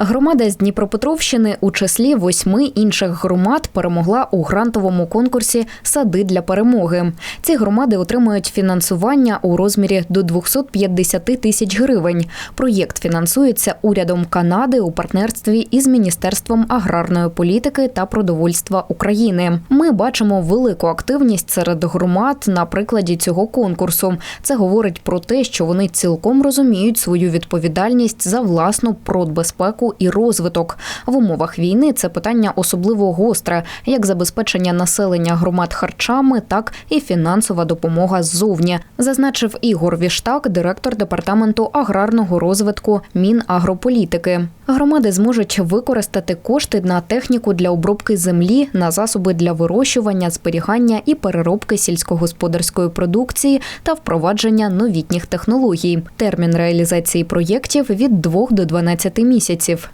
Громада з Дніпропетровщини у числі восьми інших громад перемогла у грантовому конкурсі Сади для перемоги. Ці громади отримують фінансування у розмірі до 250 тисяч гривень. Проєкт фінансується урядом Канади у партнерстві із Міністерством аграрної політики та продовольства України. Ми бачимо велику активність серед громад на прикладі цього конкурсу. Це говорить про те, що вони цілком розуміють свою відповідальність за власну продбезпеку і розвиток. В умовах війни це питання особливо гостре, як забезпечення населення громад харчами, так і фінансова допомога ззовні, зазначив Ігор Віштак, директор департаменту аграрного розвитку Мінагрополітики. Громади зможуть використати кошти на техніку для обробки землі, на засоби для вирощування, зберігання і переробки сільськогосподарської продукції та впровадження новітніх технологій. Термін реалізації проєктів від 2 до 12 місяців.